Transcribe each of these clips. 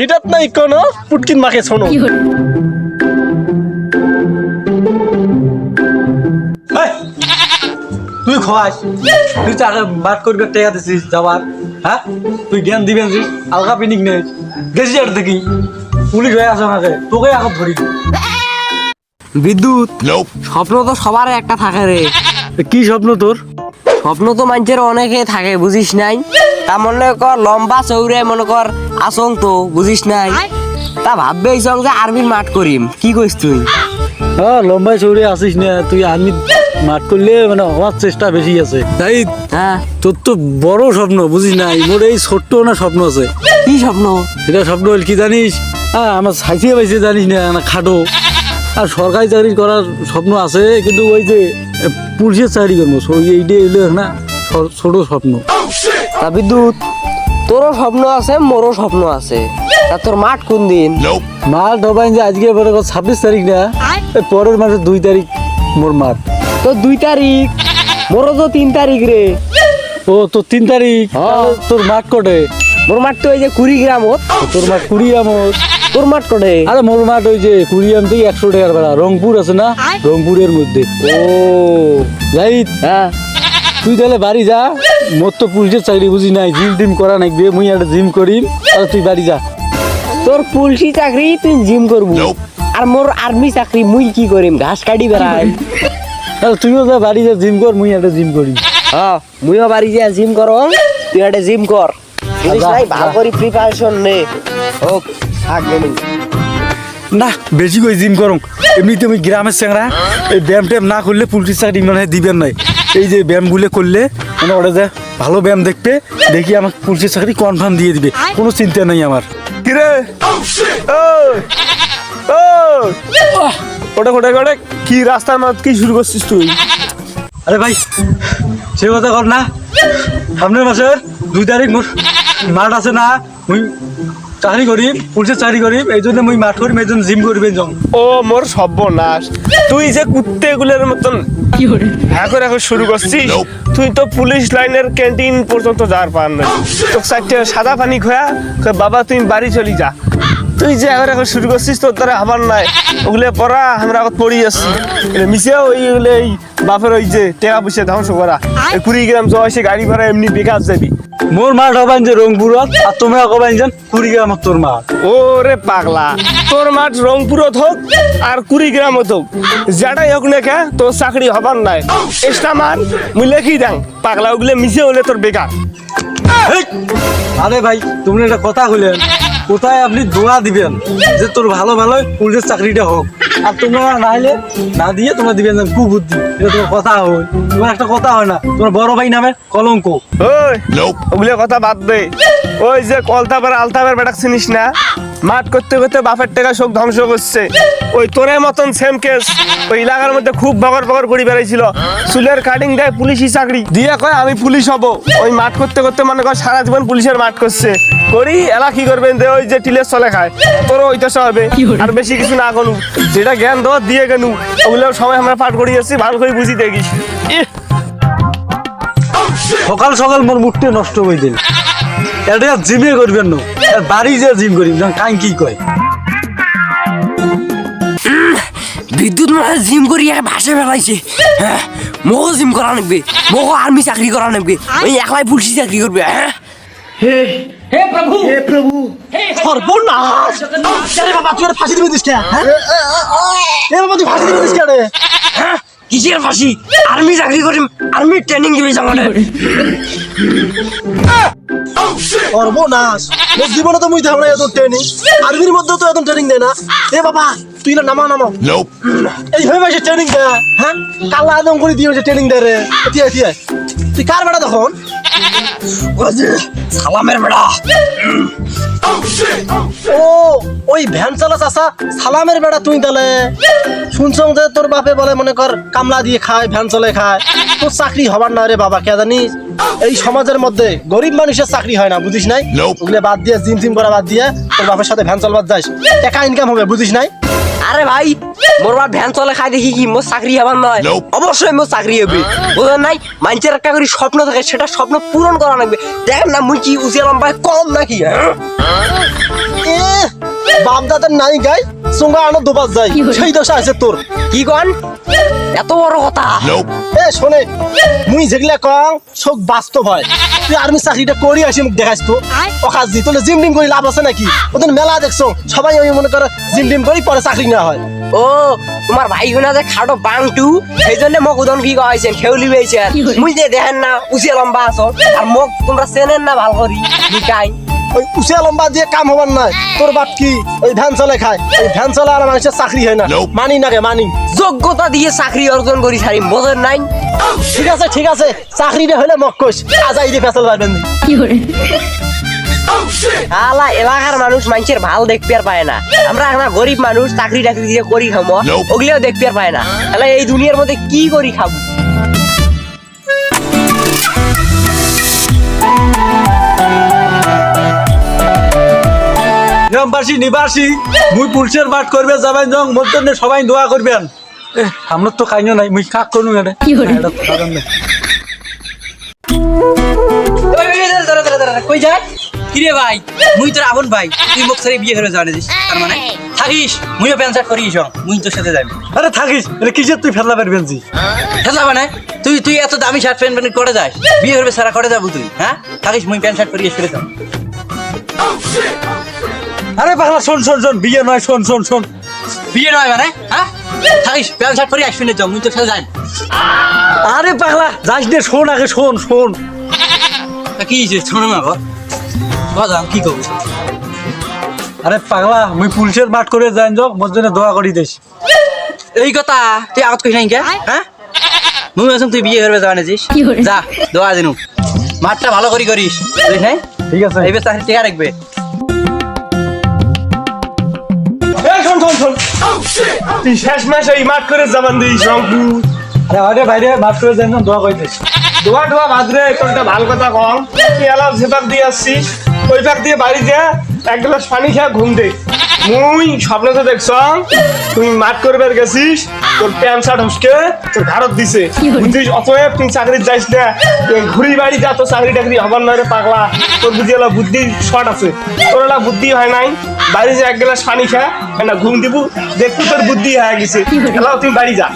ভিটাত নাই কোনো পুটকিন মাকে শোনো তুই খোয়াস তুই বাট টেকা দিছিস যাবার হ্যাঁ তুই জ্ঞান দিবেন যে আলগা পিনিক নেই। গেছি আর দেখি। পুলিশ হয়ে আসো আমাকে তোকে এখন ধরি বিদ্যুৎ স্বপ্ন তো সবার একটা থাকে রে কি স্বপ্ন তোর স্বপ্ন তো মানুষের অনেকে থাকে বুঝিস নাই? তা মনে কর লম্বা চৌড়ে মনে কর আসং তো বুঝিস নাই? তা ভাববে এই যে আর্মির মাঠ করিম কি কইস তুই? হ্যাঁ লম্বাই চৌড়ে আসিস না তুই আর্মি মাঠ করলে মানে হওয়ার চেষ্টা বেশি আছে। তাই হ্যাঁ। তোর তো বড় স্বপ্ন বুঝিস নাই? মোর এই ছোট্ট না স্বপ্ন আছে। কি স্বপ্ন? এটা স্বপ্ন হল কি জানিস? হ্যাঁ আমার সাইসিয়ে পাইছে জানিস না না খাটো। আর সরকারি চাকরি করার স্বপ্ন আছে কিন্তু ওই যে পুলিশের চাকরি করব এইটাই হলো না ছোট স্বপ্ন। তা বিদ্যুৎ তোরও স্বপ্ন আছে মোরও স্বপ্ন আছে। তা তোর মাঠ কোন দিন? মাল ডবাইন যে আজকে বলে ছাব্বিশ তারিখ না পরের মাসের দুই তারিখ মোর মাঠ। তো দুই তারিখ? মোরও তো তিন তারিখ রে। ও তোর তিন তারিখ? হ্যাঁ। তোর মাঠ কটে? মোর মাঠ তো ওই যে কুড়িগ্রামত তোর মাঠ কুড়িয়ামর তোর মাঠ কটে? আরে মোর মাঠ ওই যে কুড়িয়াম থেকে একশো টাকার ভাড়া রংপুর আছে না? রংপুরের মধ্যে। ও যাই। হ্যাঁ। তুই তাহলে বাড়ি যা। মোর তো পুলিশের চাকরি বুঝি নাই জিম টিম করা নাকবে মুই একটা জিম করিম আর তুই বাড়ি যা। তোর পুলিশি চাকরি তুই জিম করব। আর মোর আর্মি চাকরি মুই কি করিম? ঘাস কাটি বেড়াই। তাহলে তুইও যা বাড়ি যা জিম কর মুই একটা জিম করি। হ্যাঁ মুইও বাড়ি যা জিম কর। তুই একটা জিম কর। ভালো। করে প্রিপারেশন নে। হোক থাক না বেশি করে জিম করম। এমনিতে আমি গ্রামের চ্যাংরা এই ব্যায়াম ট্যাম না করলে পুলিশের চাকরি মানে দিবেন নাই। এই যে ব্যায়ামগুলো করলে মানে ওরা যে ভালো ব্যায়াম দেখবে দেখি আমার পুলিশের চাকরি কনফার্ম দিয়ে দিবে। কোনো চিন্তা নেই আমার। কিরে ওটা কোটা ওটা কি রাস্তার মাঝ কি শুরু করছিস তুই? আরে ভাই সে কথা কর না। সামনের মাসের দুই তারিখ মোর মাঠ আছে না? মুই চাকরি করিম পুলিশের চাকরি করিম এই জন্য মুই মাঠ করিম এই জন্য জিম করিবেন যাম ও মোর সর্বনাশ। তুই যে কুত্তে গুলোর মতন হ্যাঁ করে এখন শুরু করছিস? তুই তো পুলিশ লাইনের ক্যান্টিন পর্যন্ত যাওয়ার পার নাই তোকে চারটে সাদা পানি খোয়া বাবা তুই বাড়ি চলি যা। তুই যে এখন এখন শুরু করছিস তোর দ্বারা আমার নাই। ওগুলো পড়া আমরা এখন পড়ি আসছি মিশে ওইগুলো এই বাপের ওই যে টেকা পয়সা ধ্বংস করা। এই কুড়িগ্রাম যাওয়া সে গাড়ি ভাড়া এমনি বেকার যাবি। মোর মাঠ হবাইন যে রংপুরত আর তোমরা কবাইন যান কুড়িগ্রাম তোর মাঠ ওরে পাগলা তোর মাঠ রংপুরত হোক আর কুড়িগ্রামত হোক। যেটাই হোক না খা তোর চাকরি হবার নাই। এক্সট্রা মান মুই লেখি দাং। পাগলা ওগুলো মিশে হলে তোর বেকার! আরে ভাই তুমি একটা কথা কইলেন। কোথায় আপনি দোয়া দিবেন যে তোর ভালো ভালো পুলিশের চাকরিটা হোক? আর তোমরা না হলে না দিয়ে তোমরা দিবে যে কুবুদ্ধি। এটা তোমার কথা হয়। তোমার একটা কথা হয় না। তোমার বড় ভাই নামে কলঙ্ক। ওই ওগুলো কথা বাদ দে। ওই যে কলতাবার আলতাবার বেটাক চিনিস না? মাঠ করতে করতে বাপের টাকা শোক ধ্বংস করছে। ওই তোরের মতন সেম কেস ওই এলাকার মধ্যে খুব বগর বগর করে বেড়াইছিল। চুলের কাটিং দেয় পুলিশি চাকরি। দিয়ে কয় আমি পুলিশ হব। ওই মাঠ করতে করতে মনে কর সারা জীবন পুলিশের মাঠ করছে। করি এলা কি করবেন দে ওই যে টিলের চলে খায়। তোর ওইটা হবে আর বেশি কিছু না করু যেটা জ্ঞান দেওয়া দিয়ে গেনু। ওগুলো সময় আমরা পাঠ করিয়েছি ভালো করে বুঝি দেখিস। সকাল সকাল মোর মুখটা নষ্ট হয়ে দিল এটা জিমে করবেন না। বাড়ি যে জিম করিম না কাই কি কয়? বিদ্যুৎ মানে জিম করি এক ভাসে ফেলাইছে হ্যাঁ মগো জিম করা নেবে মগো আর্মি চাকরি করা নেবে ওই একলাই পুলিশি চাকরি করবে হ্যাঁ? সর্বনাশ! আরে বাবা তুই আর ফাঁসি দিবি দিস কে? হ্যাঁ? এ বাবা তুই ফাঁসি দিবি দিস কে হ্যাঁ কিসের ফাঁসি? আর্মি চাকরি করিম আর্মি ট্রেনিং দিবি জামানে সর্বনাশ। মোর জীবনে তো মুই দেখলাম এত ট্রেনিং আর্মির মধ্যেও তো এত ট্রেনিং দেয় না। এ বাবা তুই না নামা নামা এই হয়ে মাসে ট্রেনিং দেয় হ্যাঁ? কালা আদম করে দিয়ে ট্রেনিং দেয় রে। দিয়ে দিয়ে তুই কার বেটা তখন? সালামের বেড়া ও ওই ভ্যান চালা চাষা সালামের বেটা তুই তাহলে। শুনছং যে তোর বাপে বলে মনে কর কামলা দিয়ে খায় ভ্যান চলে খায়। তোর চাকরি হবার না রে বাবা কে জানিস? এই সমাজের মধ্যে গরিব মানুষের চাকরি হয় না বুঝিস নাই? ওগুলো বাদ দিয়ে জিম জিম করা বাদ দিয়ে তোর বাপের সাথে ভ্যান চলবার যাস টাকা ইনকাম হবে বুঝিস নাই? আরে ভাই মোর বাপ ভ্যান চলে খাই দেখি কি মোর চাকরি হবার নয়। অবশ্যই মোর চাকরি হবে। বুঝলেন নাই? মানুষের একটা করে স্বপ্ন থাকে সেটা স্বপ্ন পূরণ করা লাগবে। দেখেন না মুই কি উজিয়া লম্বায় কম নাকি? হ্যাঁ বাপ দাদার নাই গাই সঙ্গে আনো দুবাস যাই। সেই দশা আছে তোর। কি কন? এত বড় কথা। এ শোনে মুই যেগুলা কং সব বাস্তব হয়। তুই আর্মি চাকরিটা করি আসি মুখ দেখাইছ তো। অকাজ দি তোলে জিম ডিম করি লাভ আছে নাকি? ওদের মেলা দেখছ সবাই আমি মনে করে জিম ডিম করি পরে চাকরি না হয়। ও তোমার ভাই গুনা যে খাটো বাংটু সেই জন্য মোক উদন কি কইছেন খেউলি বেইছেন মুই যে দেখেন না উচিয়া লম্বা আছো আর মোক তোমরা চেনেন না ভালো করি নিকাই। ওই লম্বা দিয়ে কাম হবার নাই। তোর বাপ কি ওই ভ্যান চলে খায়? ওই চলে আর মানুষের চাকরি হয় না। মানি না মানি। যোগ্যতা দিয়ে চাকরি অর্জন করি সারিম বোঝেন নাই? ঠিক আছে ঠিক আছে। চাকরিটা হলে মক কইস আজাই দিয়ে ফেসল পারবেন নি। আলা এলাকার মানুষ মানুষের ভালো দেখতে আর পায় না। আমরা আমরা গরিব মানুষ চাকরি টাকরি দিয়ে করি খামো। ওগুলিও দেখতে আর পায় না। তাহলে এই দুনিয়ার মধ্যে কি করি খাব গ্রামবাসী নিবাসী মুই পুলিশের মাঠ করবে যাবেন জং জন্য সবাই দোয়া করবেন। এ আমরা তো খাইনো নাই মুই কাক করনু এটা। কই যায় কিরে ভাই? মুই তোর আপন ভাই। তুই মুখ ছেড়ে বিয়ে করে দিস তার মানে? থাকিস মুইও প্যান্ট শার্ট করিস মুই তোর সাথে যাবি। আরে থাকিস এটা কিসের তুই ফেলা পারবেন জি খেলা মানে? তুই তুই এত দামি শার্ট প্যান্ট প্যান্ট করে যাস? বিয়ে করবে সারা করে যাব তুই হ্যাঁ? থাকিস মুই প্যান্ট শার্ট করিয়ে ফিরে যাও আরে পাগলা শোন শোন শোন বিয়ে নয় শোন শোন শোন। বিয়ে নয় মানে হ্যাঁ? থাকিস প্যান্ট শার্ট করিয়ে আসবি না যাও মুই তোর সাথে যাই। আরে পাগলা যাস নে শোন আগে শোন শোন। কি শোনো না গো। কথা কি করব? আরে পাগলা মুই পুলিশের মাঠ করে যাইন যোগ মোর জন্য দোয়া করি দিস। এই কথা তুই আগত কই নাই কে? হ্যাঁ? মুই আছম তুই বিয়ে করবে যাওয়া নিছিস যা দোয়া দিনু। মাঠটা ভালো করি করিস নাই? ঠিক আছে। এইবার চাকরি টিকা রাখবে। শোন তুই শেষ মাসে এই মাঠ করে জামান দিই শঙ্কু আরে বাইরে মাঠ করে যাইন দোয়া করি দোয়া দোয়া বাদ রে তোর একটা ভালো কথা কম। তুই এলাম যে পাক দিয়ে আসছিস ওই পাক দিয়ে বাড়ি যা এক গ্লাস পানি খা ঘুম দে। মুই স্বপ্নে তো দেখছ তুই মাঠ করবে গেছিস তোর প্যান্ট শার্ট হুসকে তোর ঘাড়ত দিছে। বুঝছিস অতএব তুই চাকরি যাইস না। ঘুরি বাড়ি যা তোর চাকরি টাকরি হবার নয় রে পাগলা। তোর বুঝি এলা বুদ্ধি শর্ট আছে। তোর এলা বুদ্ধি হয় নাই। বাড়ি যা এক গ্লাস পানি খা না ঘুম দিব। দেখবি তোর বুদ্ধি হয়ে গেছে। এলাও তুই বাড়ি যা।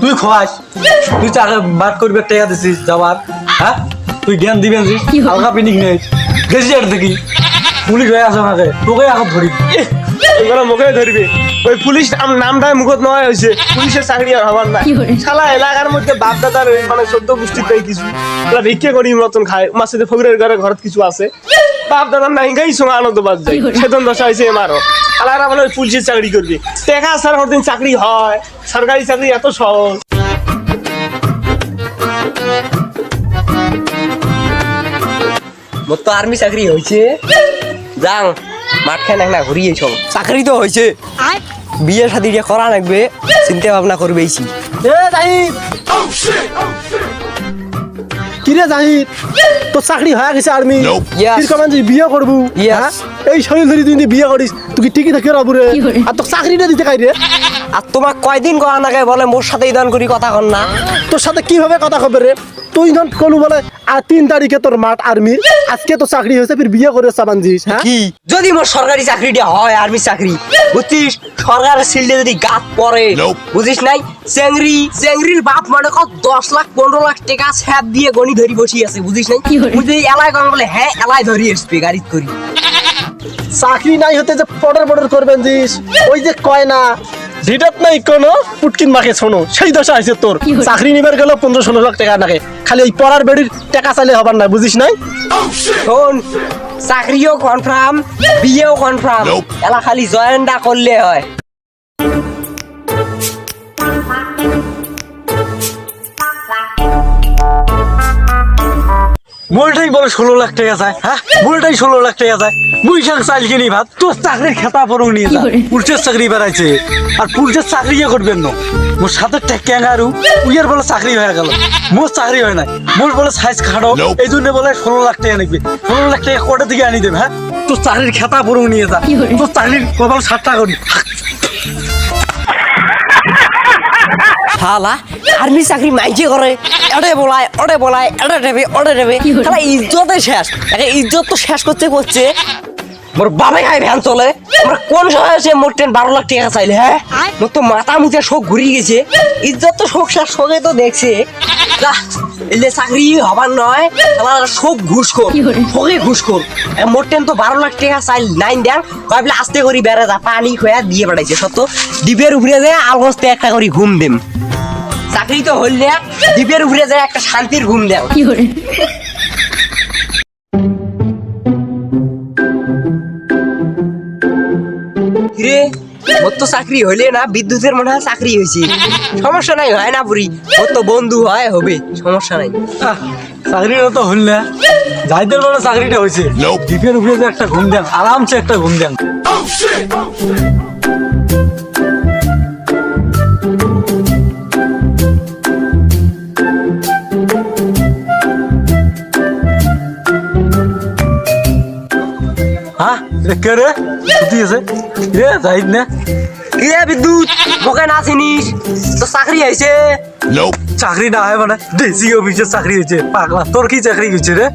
তুই খোয়াস। তুই চাকে মাঠ করবে টেকা দিছিস যাবার হ্যাঁ? তুই জ্ঞান দিবেন হালকা পিনিক নেই। গেছি আর দেখি। পুলিশ হয়ে আসো নাকি তোকে এখন ধরি ওগুলো মুখে ধরবে ওই পুলিশ নাম- নামটা মুখত নয় হয়েছে পুলিশের চাকরি আর হবার নাই। শালা এলাকার মধ্যে বাপ দাদার মানে সদ্য পুষ্টির তাই কিছু। ওরা ভিক্ষে করি মতন খায় মার সাথে ফকরের ঘরে ঘরত কিছু আছে। বাপ দাদার নাই গাই সঙ্গে আনন্দ বাদ যায়। সেতন দশা হয়েছে এমারও আলাদা বলে ওই পুলিশের চাকরি করবে টেকা স্যার হদিন চাকরি হয়। সরকারি চাকরি এত সহজ। মোর তো আর্মি চাকরি হয়েছে যাং মাঠ খাই না ঘুরিয়ে সব চাকরি তো হয়েছে বিয়ে শাদি করা লাগবে চিন্তা ভাবনা করবেইছি কিরে জাহিদ? তোর চাকরি হয়ে গেছে আর্মি. কীরকম বিয়ে করবু. হ্যাঁ? এই শরীর ধরে তুই বিয়ে করিস তুই কি টিকি থাকি রাবু রে? আর তোর চাকরিটা দিতে কাই রে? আর তোমাক কয়দিন কয়া নাগে বলে মোর সাথে ইদান করি কথা কন না। তোর সাথে কীভাবে কথা কবে রে? তুই ধর কলু বলে আর তিন তারিখে তোর মাঠ আর্মির আজকে তো চাকরি হয়েছে ফির বিয়ে করে চাবানজিস হ্যাঁ? কি? যদি মোর সরকারি চাকরিটা হয় আর্মি চাকরি বুঝছিস? সরকারের সিলডে যদি গাত পড়ে বুঝিস নাই? চেংরি চেংরির বাপ মানে কত দশ লাখ পনেরো লাখ টাকা স্যাপ দিয়ে গণি ধরি বসি আছে বুঝিস নাই? বুঝলি এলাই কম বলে হ্যাঁ এলাই ধরি আসবে গাড়িত করি। চাকরি নাই হতে যে পডর পডর করবেন জিস ওই যে কয় না ভিডত নাই কোনো পুটকিন মাকে শোনো সেই দশা আছে তোর। চাকরি নিবার গেল পনেরো ষোলো লাখ টাকা নাকে খালি ওই পড়ার বেড়ির টাকা চাইলে হবার না বুঝিস নাই? শোন চাকরিও কনফার্ম বিয়েও কনফার্ম এলা খালি জয়েন্টটা করলে হয়। মোলটাই বলে ষোলো লাখ টাকা চায় হ্যাঁ? মোলটাই ষোলো লাখ টাকা চায় মুই সাং চাইল কিনি ভাত তোর চাকরির খেতা পরং নিয়ে যা। পুলিশের চাকরি বেড়াইছে। আর পুলিশের চাকরি ইয়ে করবেন না? মোর সাথে ট্যাঙ্গারু উইয়ের বলে চাকরি হয়ে গেল। মোর চাকরি হয় নাই। মোর বলে সাইজ খাড়ো এই জন্য বলে ষোলো লাখ টাকা নিবি। ষোলো লাখ টাকা কটা থেকে আনি দেবে হ্যাঁ? তোর চাকরির খেতা পরং নিয়ে যা। তোর চাকরির কপাল সাতটা করি। শালা আর্মি চাকরি মাইকে করে এড়ে বলায় ওড়ে বলায় এড়ে দেবে ওড়ে দেবে শালা ইজ্জতে শেষ। আরে ইজ্জত তো শেষ করতে করছে। মোর বাবা খাই ভ্যান চলে আমরা কোন সময় সে মোট ট্রেন বারো লাখ টাকা চাইলে হ্যাঁ? মোর তো মাথা মুখে শোক ঘুরিয়ে গেছে। ইজ্জত তো শোক শেষ শোকে তো দেখছে। যা, এলে চাকরি হবার নয়। আমার সব ঘুষ কর। শোকে ঘুষ কর। মোট ট্রেন তো বারো লাখ টাকা চাইল নাইন দেন। ভাবলে আস্তে করি বেড়ে যা পানি খোয়া দিয়ে বেড়াইছে সত্য। দ্বীপের উপরে যায় আলগস্তে একটা করে ঘুম দেম। চাকরি তো হইল না দ্বীপের উপরে যায় একটা শান্তির ঘুম দেও রে ওর তো চাকরি হইলে না বিদ্যুতের মনে হয় চাকরি হয়েছে সমস্যা নাই হয় না বুড়ি। ওর তো বন্ধু হয় হবে। সমস্যা নাই। আহ, চাকরিটা তো হল না যাইদের বেলা চাকরিটা হয়েছে দ্বীপের উপরে যে একটা ঘুম দেন আরামসে একটা ঘুম দেন। কে রে ছুটি আছে রে যাইদ না কি রে বিদ্যুৎ মোকে না চিনিস তো চাকরি হয়েছে চাকরি না হয় মানে ডিসি অফিসের চাকরি হয়েছে পাগলা তোর কি চাকরি হয়েছে রে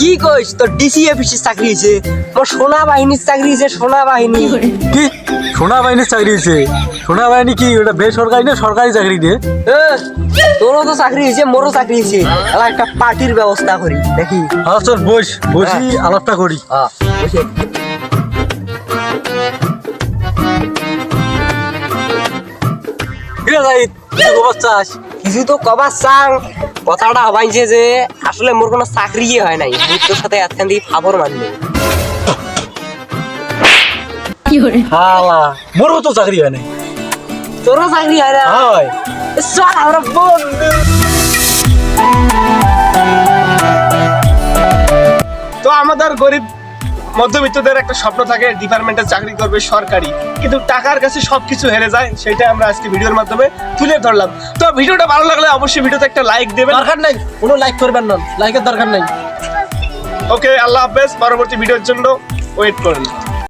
কি কইস তোর ডিসি অফিসের চাকরি হয়েছে মোর সোনা বাহিনীর চাকরি হয়েছে সোনা বাহিনী কি সোনা বাহিনীর চাকরি হয়েছে সোনা বাহিনী কি ওটা বেসরকারি না সরকারি চাকরি রে তোরও তো চাকরি হয়েছে মোরও চাকরি হয়েছে এলা একটা পার্টির ব্যবস্থা করি দেখি হ্যাঁ চল বস বসি আলাপটা করি হ্যাঁ বসে। কিছু তো কবার চাং। কথাটা হবাইছে যে আসলে মোর কোনো চাকরি হয় নাই। মুই তোর সাথে এতখান দিয়ে ফাবর মানবে হালা। মোরও তো চাকরি হয় নাই। তোরও চাকরি হয় না? হয়। চল আমরা বন্ধু। তো আমাদের গরিব মধ্যবিত্তদের একটা স্বপ্ন থাকে ডিপার্টমেন্টে চাকরি করবে সরকারি। কিন্তু টাকার কাছে সবকিছু হেরে যায় সেটা আমরা আজকে ভিডিওর মাধ্যমে তুলে ধরলাম। তো ভিডিওটা ভালো লাগলে অবশ্যই ভিডিওতে একটা লাইক দেবে দরকার নাই কোনো লাইক করবেন না। লাইকের দরকার নাই। ওকে আল্লাহ হাফেজ পরবর্তী ভিডিওর জন্য ওয়েট করেন।